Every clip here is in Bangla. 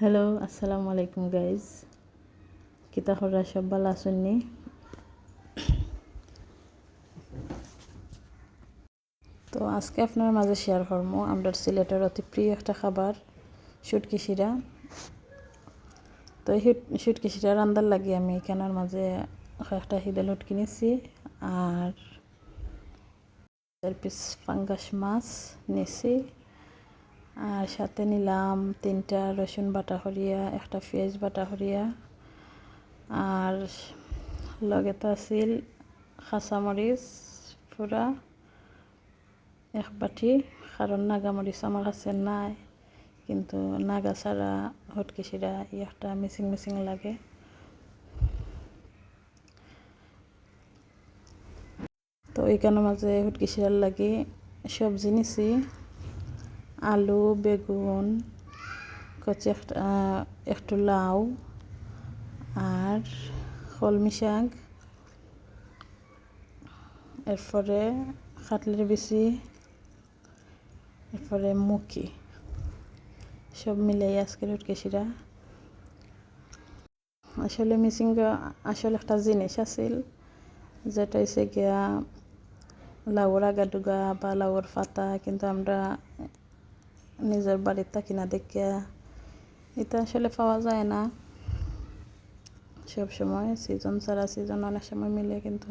হ্যালো আসসালামু আলাইকুম গাইজ কিতা খরা সব ভালো আসুননি তো আজকে আপনার মাঝে শেয়ার করব আমরা সিলেটের অতি প্রিয় একটা খাবার, শুটকি শিরা। তো এই শুটকি শিরা রান্দার লাগে আমি এখানের মাঝে একটা হিদে লুট কিনেছি আর পিস ফাঙ্গাস মাছ নিছি। আর সাথে নিলাম তিনটা রসুন বাটা করিয়া একটা পেঁয়াজ বাটা করিয়া আর লগে তো আছিল কাঁচামরিচ পুরা, এক বাটি। কারণ নাগামরিচ আমার কাছে নাই, কিন্তু নাগা ছাড়া হটকি সিরা একটা মিসিং মিসিং লাগে। তো ওইখানের মাঝে হটকি সিরার লাগে সবজি নিছি। আলু, বেগুন, কচি একটু লাউ আর কলমি শাক। এরপরে খাটলের বেশি এরপরে মুখি। সব মিলাই আজকের উটকেশিরা। আসলে মিসিং আসলে একটা জিনিস আছিল, যেটা হচ্ছে গিয়া লাউর আগাডুগা বা লাউর ফাতা কিন্তু আমরা নিজের বাড়ির থাকি না দেখিয়া এটা আসলে পাওয়া যায় না। সব সময় সিজন ছাড়া সিজন অনেক সময় মিলে কিন্তু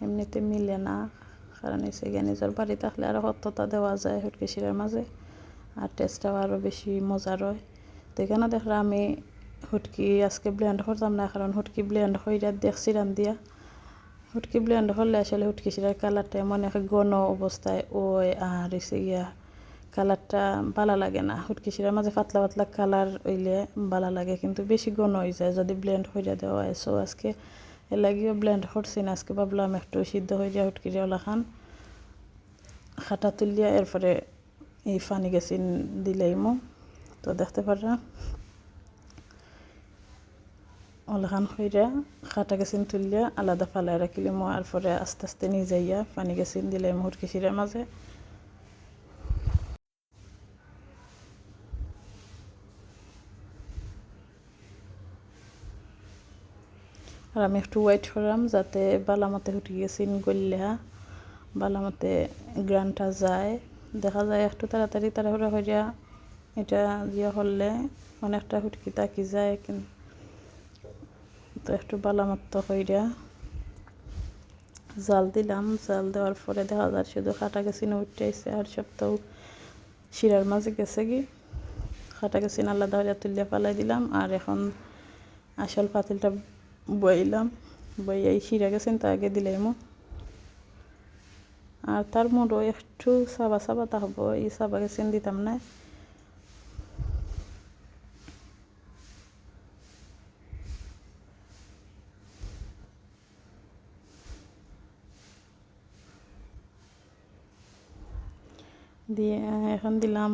এমনিতে মিলে না। কারণ এসে গিয়ে নিজের বাড়ি থাকলে আরও সত্যতা দেওয়া যায় হুটকি শিরার মাঝে। আর টেস্টটাও আরও বেশি মজার হয়। তো এখানে দেখলে আমি হুটকি আজকে ব্লেন্ড করতাম না, কারণ হুটকি ব্লেন্ড হইয়া দেখছি দিয়া। হুটকি ব্লেন্ড করলে আসলে হুটকি শিরার কালারটা এমন এক ঘন অবস্থায় ওই আর এসে গিয়া কালারটা ভালো লাগে না। হুটকি শিরার মাঝে পাতলা পাতলা কালার হইলে ভালো লাগে, কিন্তু বেশি ঘন হয়ে যায় যদি ব্লেন্ড হইয়া দেওয়া হয়। সো আজকে এর লাগিও ব্লেন্ড করছি না, আজকে ভাবলাম একটু সিদ্ধ হয়ে যায় হুটকি ওলা খান। খাটা তুলিয়া এরপরে এই ফানি গেছি দিলেইমো তো দেখতে পারা ওলাখান হইরা খাটা গেছিন তুলিয়া আলাদা ফালাই রাখিলিমো আর পরে আস্তে আস্তে নিয়ে যাইয়া পানি গেছিন দিলে হুটকি শিরার মাঝে। আর আমি একটু ওয়েট করলাম যাতে বালামতে উঠে গেছিন গল্লা বালামতে গ্রানটা যায়। দেখা যায় একটু তাড়াতাড়ি তাড়াহুড়া হইয়া এটা দিয়ে হলে অনেকটা হুটকি তাকি যায় কিন্তু একটু বালামত্ত হইয়া জাল দিলাম। জাল দেওয়ার পরে দেখা যায় শুধু কাটা গেছিন উঠতে আইসে আর সপ্তাহ শিরার মাঝে গেছে কি? কাটা গেছিন আলাদা হইয়া তুলিয়া পালাই দিলাম। আর এখন আসল পাতিলটা বইলাম, বই এই শিরা গেছেন তা আগে দিলাইমো আর তার মোড়ও একটু সাবা সাবা থাকব এই সাবা গেছেন দিতাম না। দিয়ে এখন দিলাম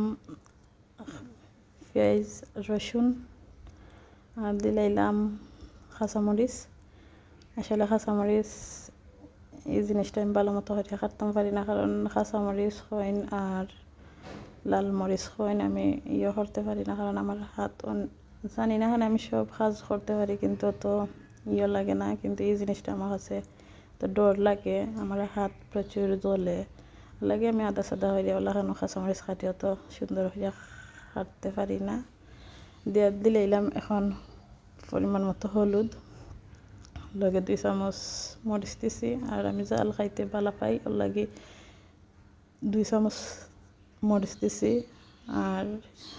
পেঁয়াজ রসুন, আর দিলাইলাম কাঁচামরিচ আসলে কাঁচামরিচ এই জিনিসটা আমি ভালো মতো হইতে কাটতাম পারি না কারণ কাঁচামরিচ হইন আর লাল মরিচ হইন আমি ইয়ে করতে পারি না কারণ আমার হাত জানি না আমি সব কাজ করতে পারি, কিন্তু তো ইয়ে লাগে না, কিন্তু এই জিনিসটা আমার কাছে তো ডর লাগে, আমার হাত প্রচুর জ্বলে। লাগে আমি আদা সাদা হয়ে ওলা কেন কাঁচামরিচ কাটিও তো সুন্দর হইয়া কাটতে পারি না। দিয়ে দিলাম এখন পরিমাণ মতো হলুদ। লগে দুই চামচ মরিচ দিছি। আর আমি জাল খাইতে ভালো পাই, ওর লাগে দুই চামচ মরিচ দিছি। আর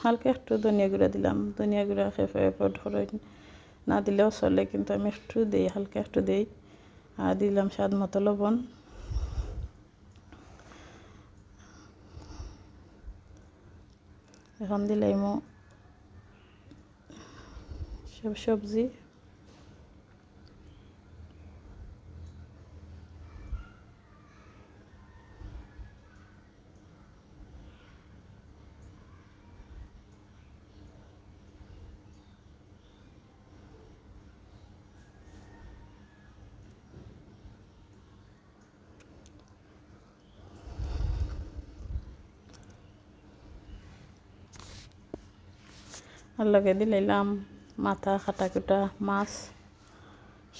হালকা একটু ধনিয়া গুঁড়া দিলাম। ধনিয়া গুঁড়া খেফে ধরে না দিলেও চলে, কিন্তু আমি একটু দিই, হালকা একটু দিই। আর দিলাম স্বাদ মতো লবণ। এখন দিলাইমো সব সবজি আর লগে দিলাইলাম মাথা খাটা কুটা মাছ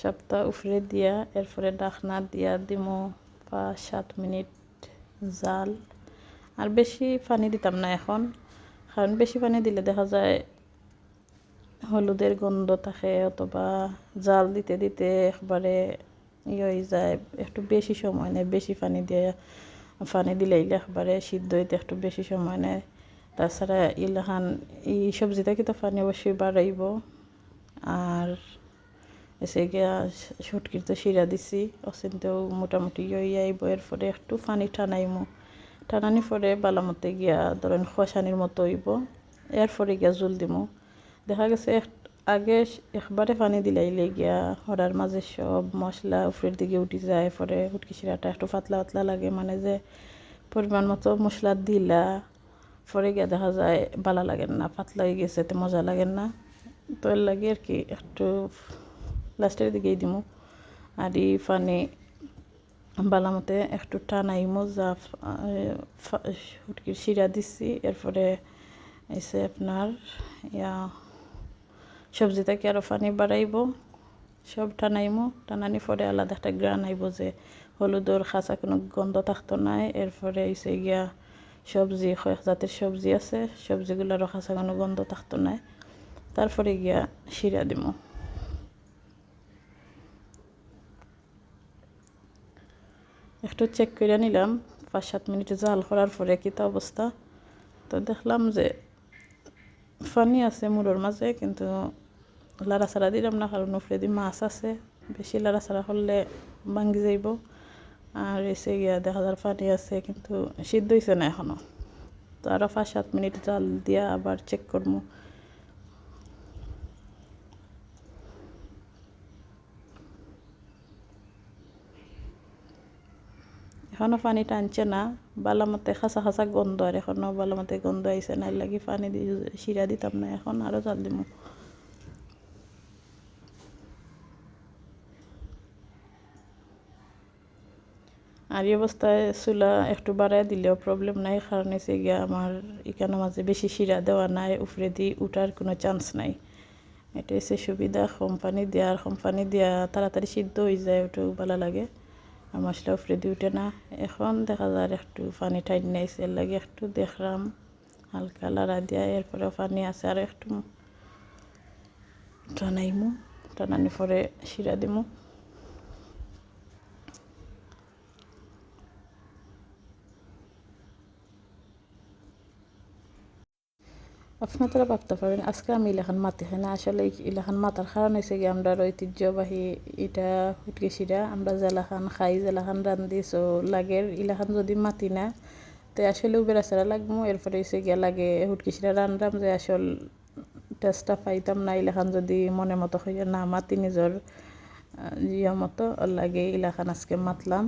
সবটা উফরে দিয়া, এরপরে ডাকনা দিয়া দিমু পাঁচ, সাত মিনিট জাল। আর বেশি পানি দিতাম না এখন, কারণ বেশি পানি দিলে দেখা যায় হলুদের গন্ধ থাকে অথবা জাল দিতে দিতে একবারে ইয়ে যায়, একটু বেশি সময় নেয়, বেশি পানি দিয়ে পানি দিলে একবারে সিদ্ধ হইতে একটু বেশি সময় নেয়। তাছাড়া ইলাহান, এই সবজিটা কিন্তু পানি অবশ্যই বাড়াইব। আর এসে গিয়া সুটকির তো শিরা দিছি অচিন্তেও মোটামুটি ইয়ে আইব। এরপরে একটু পানি টানাইমু। টানানি পরে বালামতে গিয়া ধরেন খসানির মতো হইব। এরপরে গিয়া জুল দিমু। দেখা গেছে আগে একবারে পানি দিলাইলে গিয়া হরার মাঝে সব মশলা উপরের দিকে উঠি যায়। পরে উটকি শিরাটা একটু পাতলা পাতলা লাগে। মানে যে পরিমাণ মতো মশলা দিলা পরে গিয়ে দেখা যায় বালা লাগেন না, পাতলা হয়ে গেছে তো মজা লাগেন না। তো এর লাগে আর কি, একটু লাস্টের দিকেই দিমু। আর এই পানি বালামতে একটু টানাইমু, যা হুটকির শিরা দিচ্ছি এরপরে এসে আপনার ইয়া সবজি থেকে আরও পানি বাড়াইব, সব টানাইমু। টানানি পরে আলাদা একটা গ্রান আইব যে হলুদর খাঁচা কোনো গন্ধ থাকতো নাই, এরপরে এসে গিয়া সবজি কয়েক জাতের সবজি আছে সবজিগুলোরও খাঁচা কোনো গন্ধ থাকতো নাই তারপরে গিয়া শিরা দিমু। একটু চেক করে নিলাম পাঁচ সাত মিনিট জাল করার পরে কিতা অবস্থা। তো দেখলাম যে ফানি আছে মুড়োর মাঝে, কিন্তু লাড়াচাড়া দিলাম না, কারণ উপরে দি মাছ আছে। বেশি লাড়াচাড়া করলে ভাঙ্গি যাইব। আর এসে গিয়া দেখা যার পানি আছে, কিন্তু সিদ্ধ হয়েছে না এখনও তো আরও পাঁচ, সাত মিনিট জাল দিয়া আবার চেক করব এখনও পানি টানছে না, বালামতে খাসা খাসা গন্ধ আর এখনও বালামতে গন্ধ আইসে না লাগি পানি দিয়ে শিরা দিতাম না, এখন আরও জাল দিমু। আর এই অবস্থায় চুলা একটু বাড়াই দিলেও প্রবলেম নাই, কারণ এসে গিয়া আমার এখানে মাঝে বেশি শিরা দেওয়া নাই, উপরে দিয়ে উঠার কোনো চান্স নাই। এটা এসে সুবিধা কোম্পানি দেওয়ার কোম্পানি দেওয়া তাড়াতাড়ি সিদ্ধ হয়ে যায় ওটাও ভালো লাগে। আর মশলা উপরে দিয়ে উঠে না। এখন দেখা যায় একটু পানি টাইট নাইছে লাগে একটু দেখলাম, হালকা লাড়া দিয়া এরপরে পানি আছে, আর একটু টানাইমু টানানি পরে শিরা দিমু। আপনারা ভাবতে পারেন আজকে আমি ইলাখান মাতি খাই না। আসলে ইলাখান মাতার কারণ হয়েছে কি আমরা ঐতিহ্যবাহী এটা হুটকেশিরা আমরা জেলাখান খাই জেলাখান রান্ধি সো লাগের ইলাখান যদি মাতি না, তো আসলে বেড়াচারা লাগবো। এরপরে হয়েছে গিয়া লাগে হুটকেশিরা রান্ধাম যে আসল টেস্টটা পাইতাম না ইলাখান যদি মনে মতো হইয়া না মাতি নিজের ইয়ে মতো লাগে ইলাখান আজকে মাতলাম।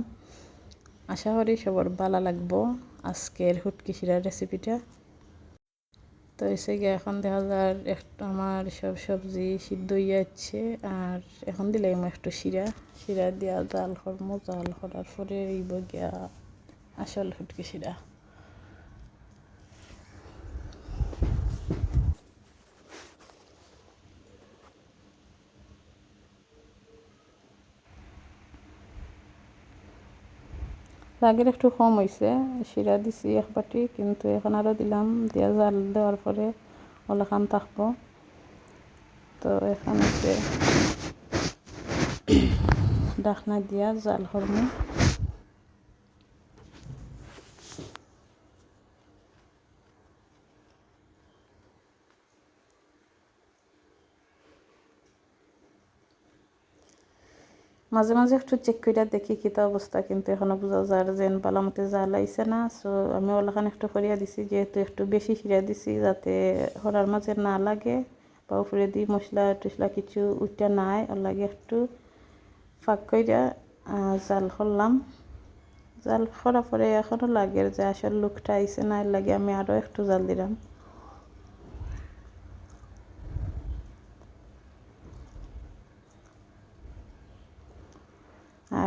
আশা করি সবার ভালো লাগবো। আজকের হুটকিশিরার রেসিপিটা তো এসে গিয়ে এখন দেখা যায় একটু আমার সব সবজি সিদ্ধ হয়ে যাচ্ছে আর এখন দিলাম একটু শিরা শিরা দিয়া জাল করব জাল করার পরে এই গিয়া আসল ফুটকি শিরা। আগের একটু কম হয়েছে শিরা দিছি এক বাটি, কিন্তু এখন আরও দিলাম, দিয়া জাল দেওয়ার পরে ওলাখান থাকব। তো এখন ডাকনা দিয়া জাল হরমো। মাঝে মাঝে একটু চেক করে দেখি কিতা অবস্থা, কিন্তু এখনও বোঝা যায় যেন বালামতে জাল আইছে না। সো আমি ওলাখান একটু করিয়া দিছি, যেহেতু একটু বেশি সিরা দিছি, যাতে হরার মাঝে না লাগে, বা উপরে দিয়ে মশলা টসলা কিছু উঠতে নাই, ওর লাগে একটু ফাঁক করিয়া জাল করলাম। জাল করার পরে এখনও লাগে যে আসল লুকটা আইছে না লাগে আমি আরও একটু জাল দিলাম।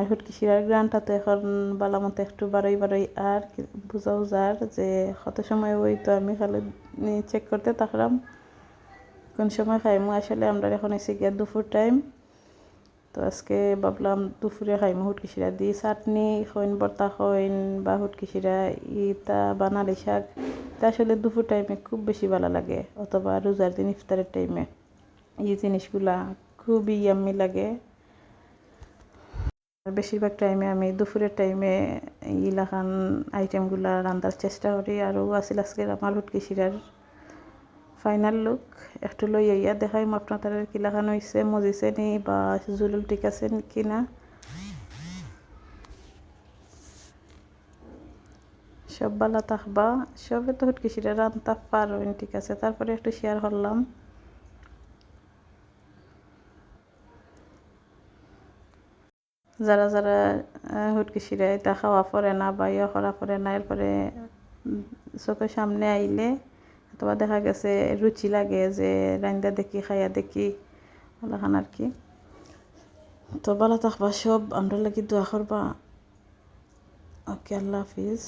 আর হুটকি শিরার গ্রানটা তো এখন বালা মতো একটু বারোই বারোই আর বুঝাও যার যে কত সময় ওই তো আমি খালি চেক করতে থাকলাম। কোন সময় খাইমু? আসলে আমরা এখন এসে গিয়া দুপুর টাইম তো আজকে ভাবলাম দুপুরে খাইমু হুটকিসিরা দি চাটনি, খৈন বর্তা খৈন বা হুটকিসিরা ইতা বানালি শাক। তা আসলে দুপুর টাইমে খুব বেশি ভালো লাগে। অথবা রোজার দিন ইফতারের টাইমে এই জিনিসগুলা খুবই ইয়াম্মি লাগে। আর বেশিরভাগ টাইমে আমি দুপুরের টাইমে ইলাখান আইটেমগুলা রান্ধার চেষ্টা করি। আরও আছিল আজকে আমার হুটকিসিরার ফাইনাল লুক একটু লই ইয়া দেখাই আপনার আপনাদের কিলাখান হয়েছে মজিছে নি বা জুলুল ঠিক আছে কি না সব বালা থাকবা, সবে তো হুটকিসিরা রান্তা পারবেন ঠিক আছে। তারপরে একটু শেয়ার করলাম। যারা যারা হুটকিসিরা এটা খাওয়া পরে না বা ইয়ে করা পরে না, এরপরে চোখের সামনে আইলে অথবা দেখা গেছে রুচি লাগে যে রান্দা দেখি, খাইয়া দেখি, ওলাখান আর কি। তো বলা থাকবা সব আমরা লাগি দোয়া করবা। ওকে, আল্লাহ হাফিজ।